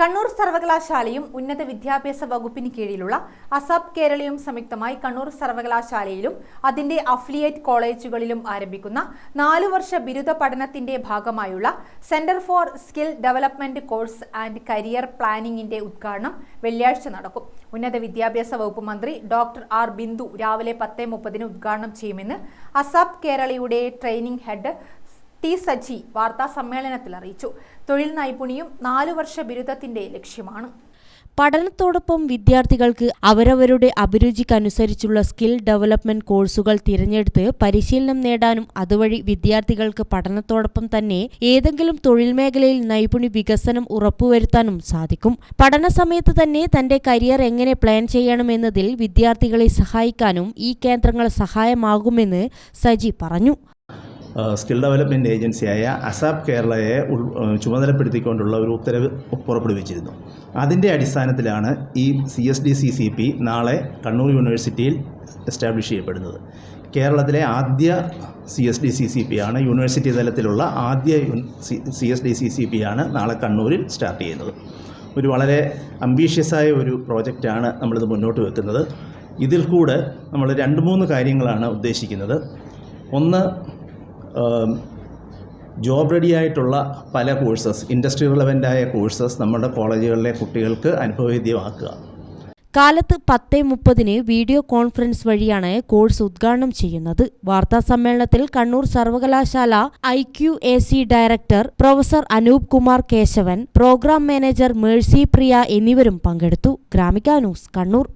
കണ്ണൂർ സർവകലാശാലയും ഉന്നത വിദ്യാഭ്യാസ വകുപ്പിന് കീഴിലുള്ള അസാബ് കേരളയും സംയുക്തമായി കണ്ണൂർ സർവകലാശാലയിലും അതിന്റെ അഫിലിയേറ്റ് കോളേജുകളിലും ആരംഭിക്കുന്ന നാലു വർഷ ബിരുദ പഠനത്തിന്റെ ഭാഗമായുള്ള centre for skill development course and career പ്ലാനിംഗിന്റെ ഉദ്ഘാടനം വെള്ളിയാഴ്ച നടക്കും. ഉന്നത വിദ്യാഭ്യാസ വകുപ്പ് മന്ത്രി ഡോക്ടർ ആർ ബിന്ദു രാവിലെ പത്ത് മുപ്പതിന് ഉദ്ഘാടനം ചെയ്യുമെന്ന് അസാബ് കേരളയുടെ ട്രെയിനിംഗ് ഹെഡ് ടി സജി വാർത്താ സമ്മേളനത്തിൽ അറിയിച്ചു. തൊഴിൽ നൈപുണിയും നാലു വർഷ ബിരുദത്തിന്റെ ലക്ഷ്യമാണ്. പഠനത്തോടൊപ്പം വിദ്യാർത്ഥികൾക്ക് അവരവരുടെ അഭിരുചിക്കനുസരിച്ചുള്ള സ്കിൽ ഡെവലപ്മെന്റ് കോഴ്സുകൾ തിരഞ്ഞെടുത്ത് പരിശീലനം നേടാനും അതുവഴി വിദ്യാർത്ഥികൾക്ക് പഠനത്തോടൊപ്പം തന്നെ ഏതെങ്കിലും തൊഴിൽ മേഖലയിൽ നൈപുണി വികസനം ഉറപ്പുവരുത്താനും സാധിക്കും. പഠന സമയത്ത് തന്നെ തന്റെ കരിയർ എങ്ങനെ പ്ലാൻ ചെയ്യണമെന്നതിൽ വിദ്യാർത്ഥികളെ സഹായിക്കാനും ഈ കേന്ദ്രങ്ങൾ സഹായമാകുമെന്ന് സജി പറഞ്ഞു. സ്കിൽ ഡെവലപ്മെന്റ് ഏജൻസിയായ അസാപ് കേരളയെ ചുമതലപ്പെടുത്തിക്കൊണ്ടുള്ള ഒരു ഉത്തരവ് പുറപ്പെടുവിച്ചിരുന്നു. അതിന്റെ അടിസ്ഥാനത്തിലാണ് ഈ C S D C C P നാളെ കണ്ണൂർ യൂണിവേഴ്സിറ്റിയിൽ എസ്റ്റാബ്ലിഷ് ചെയ്യപ്പെടുന്നത്. കേരളത്തിലെ ആദ്യ C S D C C P ആണ് യൂണിവേഴ്സിറ്റി തലത്തിലുള്ള ആദ്യ C S D C C P ആണ് നാളെ കണ്ണൂരിൽ സ്റ്റാർട്ട് ചെയ്യുന്നത്. ഒരു വളരെ അംബീഷ്യസായ ഒരു പ്രോജക്റ്റാണ് നമ്മളിത് മുന്നോട്ട് വെക്കുന്നത്. ഇതിൽ കൂടെ നമ്മൾ രണ്ട് മൂന്ന് കാര്യങ്ങളാണ് ഉദ്ദേശിക്കുന്നത്. ഒന്ന് ജോബ് റെഡി ആയിട്ടുള്ള പല കോഴ്സസ് ഇൻഡസ്ട്രി റിലവന്റായ കോഴ്സസ് നമ്മുടെ കോളേജുകളിലെ കുട്ടികൾക്ക് അനുഭവവേദ്യമാക്കുക. കാലത്ത് പത്ത് മുപ്പതിന് വീഡിയോ കോൺഫറൻസ് വഴിയാണ് കോഴ്സ് ഉദ്ഘാടനം ചെയ്യുന്നത്. വാർത്താ സമ്മേളനത്തിൽ കണ്ണൂർ സർവകലാശാല I Q A C director professor Anoop Kumar Kesavan programme manager Mercy Priya എന്നിവരും പങ്കെടുത്തു. ഗ്രാമിക ന്യൂസ് കണ്ണൂർ.